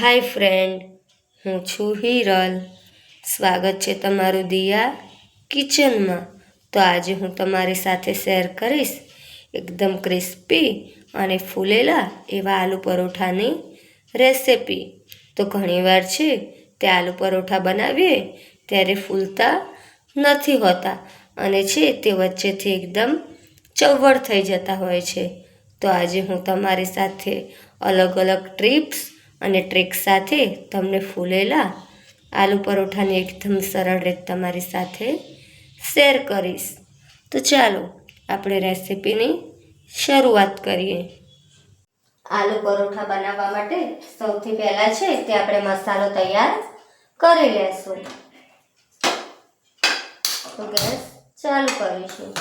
હાય friend, હું છું હિરલ. સ્વાગત છે તમારું દિયા કિચનમાં. તો આજે હું તમારી સાથે શેર કરીશ એકદમ ક્રિસ્પી અને ફૂલેલા એવા આલુ પરોઠાની રેસિપી. તો ઘણીવાર છે તે આલુ પરોઠા બનાવીએ ત્યારે ફૂલતા નથી હોતા અને છે તે વચ્ચેથી એકદમ ચવડ થઈ જતા હોય છે. તો આજે હું તમારી સાથે અલગ અલગ ટ્રીપ્સ અને ટ્રીક સાથે તમને ફૂલેલા આલુ પરોઠાની એકદમ સરળ રીત તમારી સાથે શેર કરીશ. તો ચાલો આપણે રેસીપીની શરૂઆત કરીએ. આલુ પરોઠા બનાવવા માટે સૌથી પહેલાં છે તે આપણે મસાલો તૈયાર કરી લેશું. તો ગેસ ચાલુ કરીશું.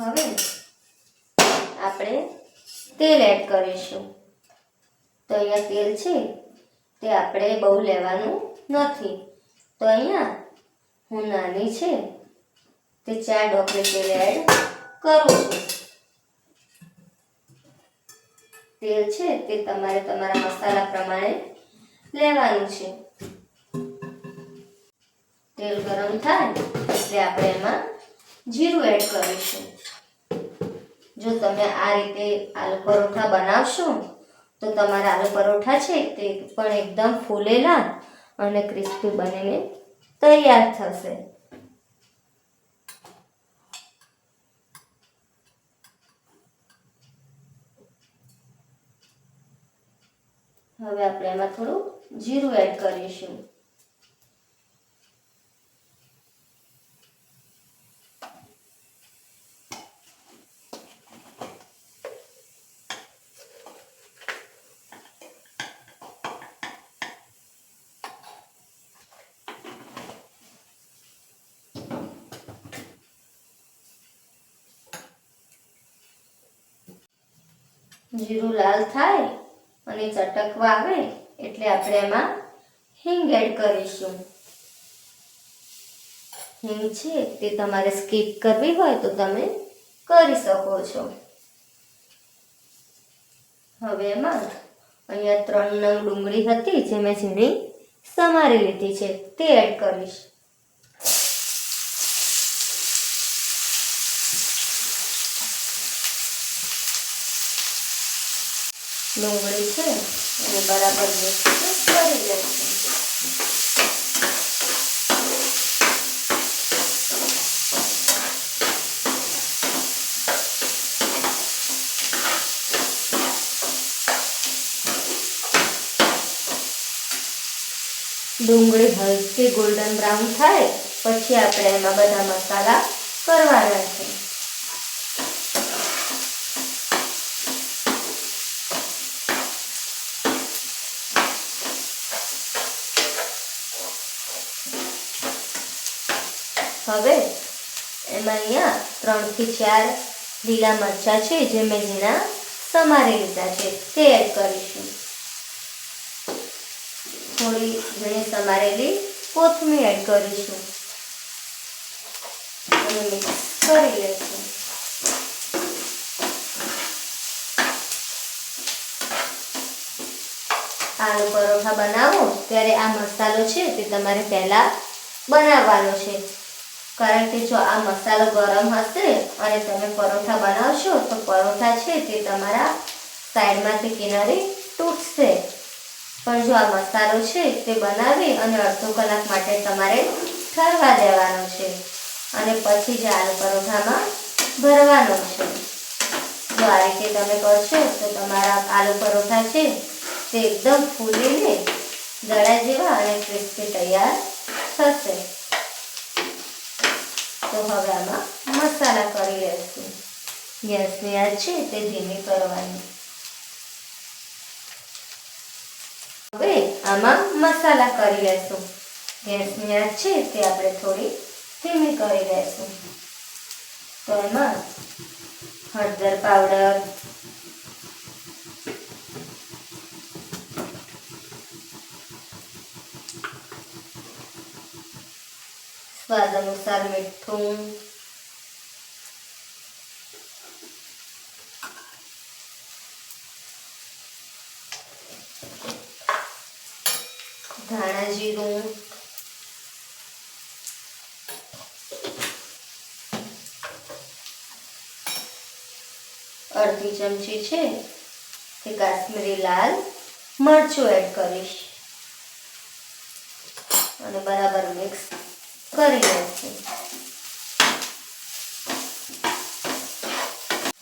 હવે આપણે તેલ એડ કરીશું. તો અહીંયા તેલ છે, તે આપણે બહુ લેવાનું નથી. તો અહીંયા હું નાની છે, તે ચાર ડોકરી તેલ એડ કરું છું. તેલ છે, તે તમારે તમારા મસાલા પ્રમાણે લેવાનું છે. તેલ ગરમ થાય, એટલે આપણે એમાં જીરું એડ કરીશું. જો તમે આ રીતે આલુ પરોઠા બનાવશો, તો તમારા આલુ પરોઠા છે તે પણ એકદમ ફૂલેલા અને ક્રિસ્પી બનીને તૈયાર થશે. હવે આપણે એમાં થોડું જીરું એડ કરીશું. જીરું લાલ થાય અને ચટકવા આવે એટલે આપણે એમાં હિંગ એડ કરીશું. હિંગ છે તે તમારે સ્કીપ કરવી હોય તો તમે કરી શકો છો. હવે એમાં અહીંયા ત્રણ નંગ ડુંગળી હતી જે મેં ઝીણી સમારી લીધી છે તે એડ કરીશ. ડુંગળી છે અને બરાબર મિક્સ કરી લઈશું ડુંગળી હલકી ગોલ્ડન બ્રાઉન થાય, પછી આપણે એમાં બધા મસાલા કરવાના છે હવે એમાં અહીંયા ત્રણથી ચાર લીલા મરચાં છે જે મેં ઝીણા સમારી લીધા છે. તે એડ કરીશું. થોડી ઝીણી સમારેલી કોથમીર એડ કરીશું. મિક્સ કરી લઈશું. આલુ પરોઠા બનાવો ત્યારે આ મસાલો છે તે તમારે પહેલાં બનાવવાનો છે. કારણ કે જો આ મસાલો ગરમ હશે અને તમે પરોઠા બનાવશો, તો પરોઠા છે તે તમારા સાઈડમાંથી કિનારે તૂટશે. પણ જો આ મસાલો છે તે બનાવી અને અડધો કલાક માટે તમારે ઠરવા દેવાનો છે અને પછી જ આલુ પરોઠામાં ભરવાનો છે. જો આ રીતે તમે કરશો, તો તમારા આલુ પરોઠા છે તે એકદમ ફૂલીને દડા જેવા અને ક્રિસ્પી તૈયાર થશે. તો હવે આમાં મસાલા કરી લેશું. ગેસની આંચ છે તે ધીમી કરવાની. હવે આમાં મસાલા કરી લેશું. ગેસની આંચ છે તે આપણે થોડી ધીમી કરી લેશું. તો એમાં હળદર પાવડર સ્વાદ અનુસાર મીઠું ધાણા જીરું અડધી ચમચી છે તે કાશ્મીરી લાલ મરચું એડ કરીશ અને બરાબર મિક્સ કરી લઈશું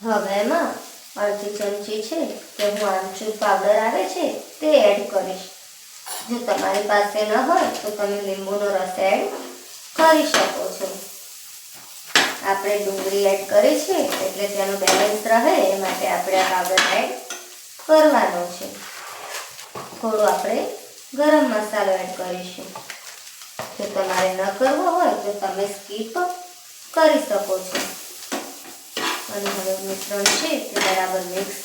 હવે એમાં અડધી ચમચી છે તે હું આમચૂર પાવડર આવે છે તે એડ કરીશ. જો તમારી પાસે ન હોય તો તમે લીંબુનો રસ એડ કરી શકો છો. આપણે ડુંગળી એડ કરી છે એટલે તેનું બેલેન્સ રહે એ માટે આપણે આ પાવડર એડ કરવાનો છે. થોડો આપણે ગરમ મસાલો એડ કરીશું. જો તમારે ન કરવો હોય તો તમે સ્કીપ કરી શકો છો. અને હવે મિશ્રણ છે તે બરાબર મિક્સ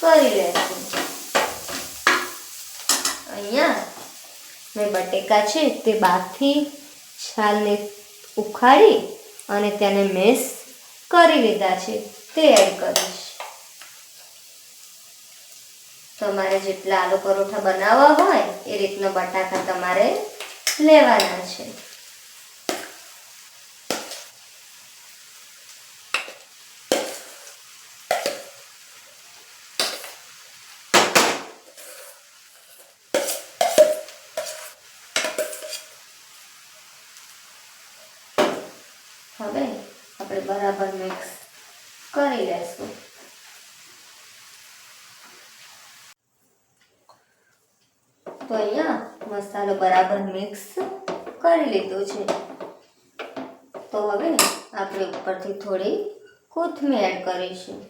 કરી લેશું. અહીંયા મેં બટેકા છે તે બાફી છાલને ઉખાડી અને તેને મેસ કરી લીધા છે. તે એડ કરીશ. તમારે જેટલા આલુ પરોઠા બનાવવા હોય એ રીતના બટાકા તમારે લેવાના છે. હવે આપણે બરાબર મિક્સ કરી લેશું. તો અહીંયા મસાલો બરાબર મિક્સ કરી લીધો છે. તો હવે આપણે ઉપરથી થોડી કોથમીર એડ કરીશું.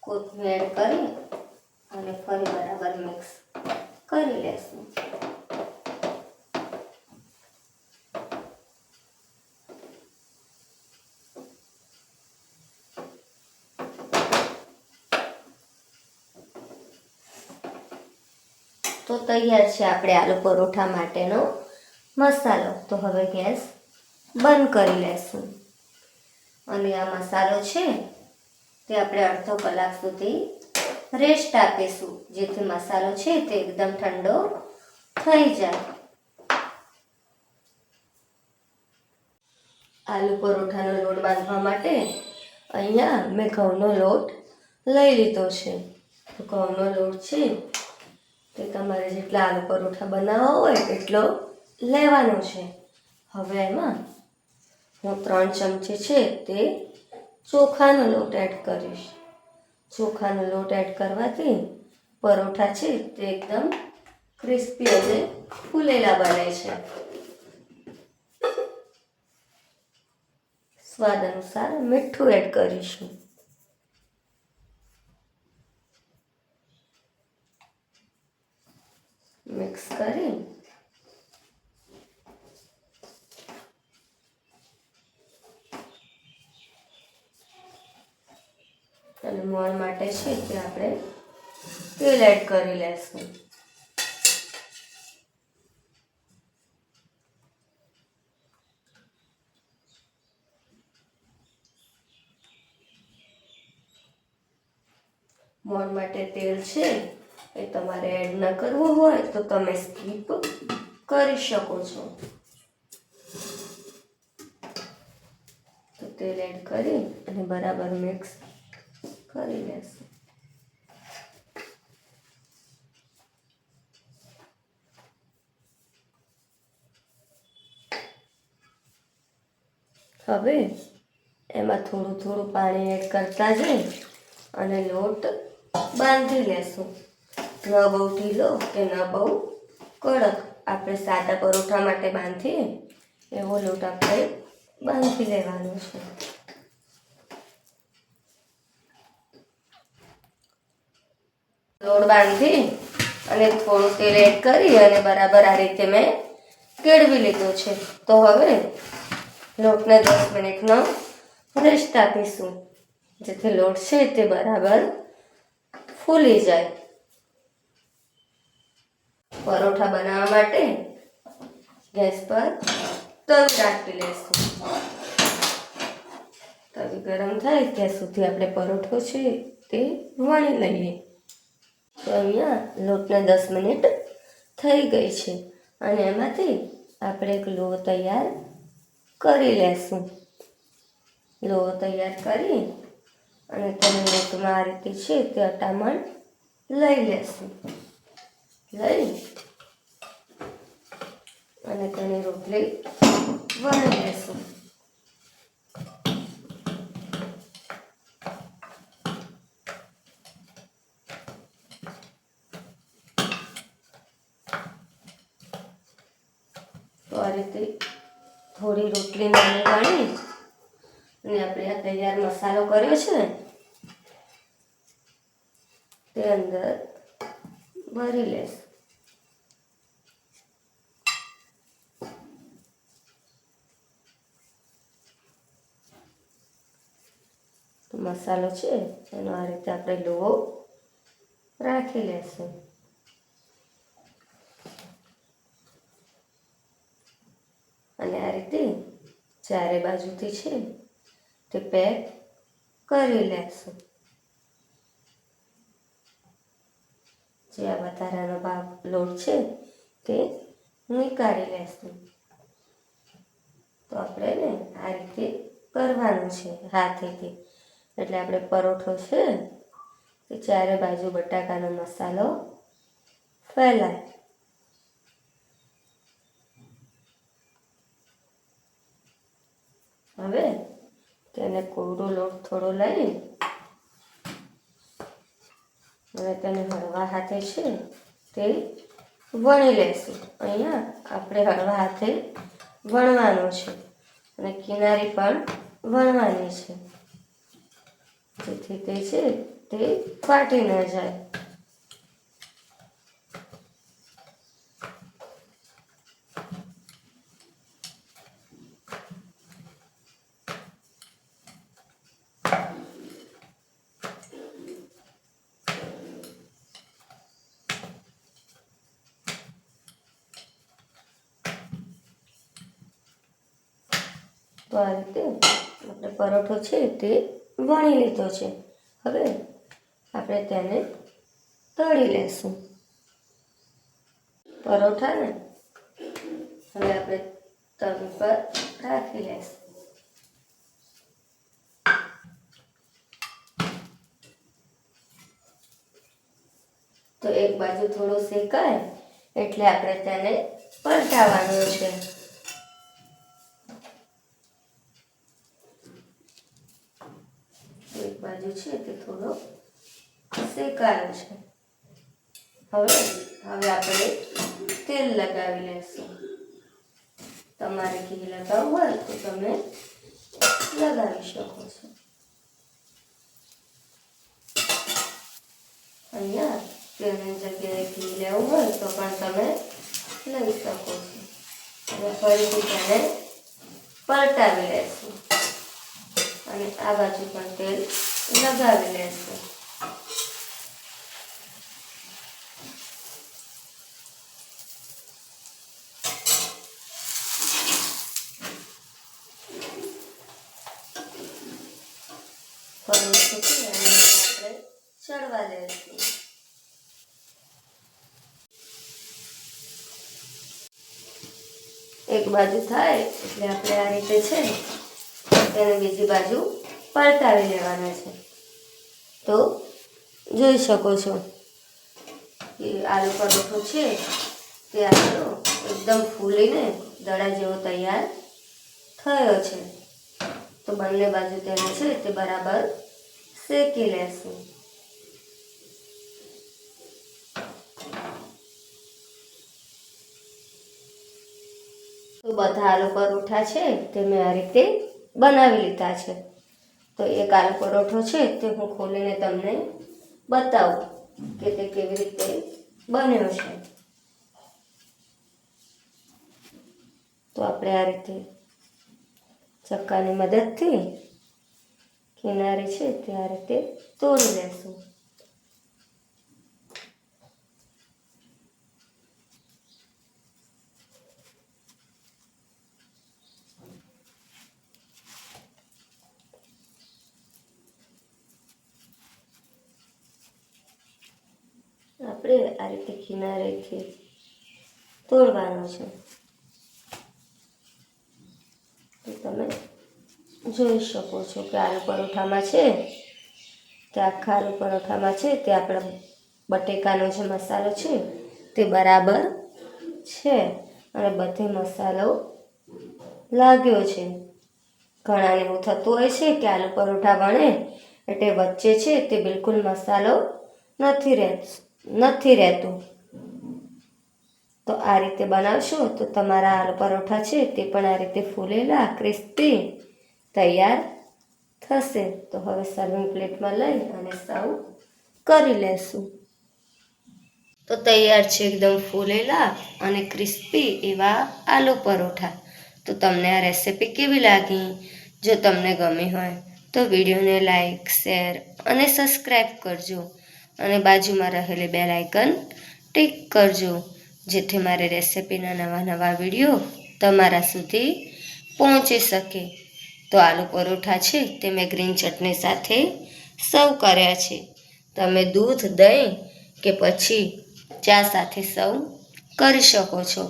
કોથમીર એડ કરી અને ફરી બરાબર મિક્સ કરી લેશું. તો તૈયાર છે આપણે આલુ પરોઠા માટેનો મસાલો. તો હવે ગેસ બંધ કરી લેશું. અને આ મસાલો છે તે આપણે અડધો કલાક સુધી રેસ્ટ આપીશું. જેથી મસાલો છે તે એકદમ ઠંડો થઈ જાય. આલુ પરોઠાનો લોટ બાંધવા માટે અહીંયા મેં ઘઉંનો લોટ લઈ લીધો છે. તો ઘઉંનો લોટ છે તે તમારે જેટલા આલુ પરોઠા બનાવવા હોય એટલો લેવાનો છે. હવે એમાં હું ત્રણ ચમચી છે તે ચોખાનો લોટ એડ કરીશ. ચોખાનો લોટ એડ કરવાથી પરોઠા છે તે એકદમ ક્રિસ્પી અને ફૂલેલા બને છે. સ્વાદ અનુસાર મીઠું એડ કરીશું. મિક્સ કરી. અને મોણ માટે છે કે આપણે તેલ એડ કરી લેશું. મોણ માટે તેલ છે એ તમારે એડ ન કરવું હોય તો તમે સ્કીપ કરી શકો છો. તો તેલ એડ કરી અને બરાબર મિક્સ કરી લેશું. હવે એમાં થોડું થોડું પાણી એડ કરતા જઈ અને લોટ બાંધી લેશું. ન બહુ ઢીલો કે ન બહુ કડક. આપણે સાદા પરોઠા માટે બાંધીએ એવો લોટ આપણે બાંધી લેવાનો છે. લોટ બાંધી અને થોડું તેલ એડ કરી અને બરાબર આ રીતે મેં કેળવી લીધો છે. તો હવે લોટને દસ મિનિટનો રેસ્ટ આપીશું. જેથી લોટ છે તે બરાબર ફૂલી જાય. પરોઠા બનાવવા માટે ગેસ પર તવી રાખી લઈશું તવી ગરમ થાય ત્યાં સુધી આપણે પરોઠો છે તે વણી લઈએ. તો અહીંયા લોટને દસ મિનિટ થઈ ગઈ છે અને એમાંથી આપણે એક લોહ તૈયાર કરી લેશું. લોહ તૈયાર કરી અને તેને લોટમાં આ રીતે છે તે અટામણ લઈ લેશું. લઈ. અને તેની રોટલી વણી લેશું તો આ થોડી રોટલી નાની વાણી અને આપણે આ તૈયાર મસાલો કર્યો છે તે અંદર ભરી લઈશ મસાલો છે, એનો આ રીતે આપણે લોહો રાખી લેશું. અને આ રીતે ચારે બાજુથી છે તે પેક કરી લેશું. જે આ વધારાનો ભાગ લોટ છે તે નીકાળી લેશું તો આપણે ને આ રીતે કરવાનું છે હાથેથી. એટલે આપણે પરોઠો છે તે ચારે બાજુ બટાકાનો મસાલો ફેલાય. હવે તેને કોરો લોટ થોડો લઈ અને તેને હળવા હાથે છે તે વણી લેશું. અહીંયા આપણે હળવા હાથે વણવાનું છે અને કિનારી પણ વણવાની છે. જેથી તે છે તે ફાટી ન જાય. તો આ રીતે આપણે પરોઠો છે તે વણી લીધો છે. હવે આપણે તેને તળી લેશું. પરોઠાને હવે આપણે તવી પર રાખી લેશું. તો એક બાજુ થોડું શેકાય એટલે આપણે તેને પલટાવવાનું છે એક બાજુ છે તે થોડો શેકાયો છે. હવે હવે આપણે તેલ લગાવી લેશું. તમારે ઘી લગાવવું હોય તો તમે લગાવી શકો છો. અહીંયા તેલની જગ્યાએ ઘી લેવું હોય તો પણ તમે લઈ શકો છો. અને ફરીથી તેને પલટાવી લેશું. અને આ બાજુ પણ તેલ લગાવી લેશું ફરીથી છે અને આપણે ચડવા લેશું એક બાજુ થાય એટલે આપણે આ રીતે છે તેને બીજી બાજુ પલટાવી લેવાના છે. તો જોઈ શકો છો. કે આલુ પરોઠો છે, તે આપણો એકદમ ફૂલીને દડા જેવો તૈયાર થયો છે. તો બંને બાજુ તેને છે તે બરાબર શેકી લેશું. તો બધા આલુ પરોઠા છે તે મેં આ રીતે બનાવી લીધા છે. તો એક આલુ પરોઠો છે તે હું ખોલીને તમને બતાવું કે તે કેવી રીતે બન્યો છે. તો આપણે આ રીતે ચક્કાની મદદથી કિનારે છે તે આ રીતે તોડી લેશું. આપણે આ રીતે કિનારેથી તોડવાનો છે. તો તમે જોઈ શકો છો કે આલુ પરોઠામાં છે તે આખા આલુ પરોઠામાં છે, તે આપણા બટેકાનો જે મસાલો છે, તે બરાબર છે. અને બધે મસાલો લાગ્યો છે. ઘણાને એવું થતું હોય છે કે આલુ પરોઠા બને, એટલે વચ્ચે છે તે બિલકુલ મસાલો નથી રહેતો. નથી રહેતું. તો આ રીતે બનાવશો તો તમારા આલુ પરોઠા છે તે પણ આ રીતે ફૂલેલા, ક્રિસ્પી, તૈયાર થશે. તો હવે સર્વિંગ પ્લેટમાં લઈ અને સર્વ કરી લેશું. તો તૈયાર છે એકદમ ફૂલેલા અને ક્રિસ્પી એવા આલુ પરોઠા. તો તમને આ રેસિપી કેવી લાગી? જો તમને ગમી હોય તો વિડીયોને લાઈક, શેર અને સબસ્ક્રાઈબ કરજો. અને બાજુમાં રહેલી બેલ આઇકન ટિક કરજો, જેથી મારી રેસિપીના નવા નવા વીડિયો તમારા સુધી પહોંચી શકે. તો આલુ પરોઠા છે તે મેં ગ્રીન ચટણી સાથે સર્વ કર્યા છે. તમે દૂધ, દહીં કે પછી ચા સાથે સર્વ કરી શકો છો.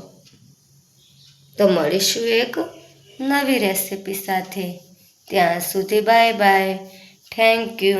તો મળીશું એક નવી રેસિપી સાથે. ત્યાં સુધી બાય બાય. Thank you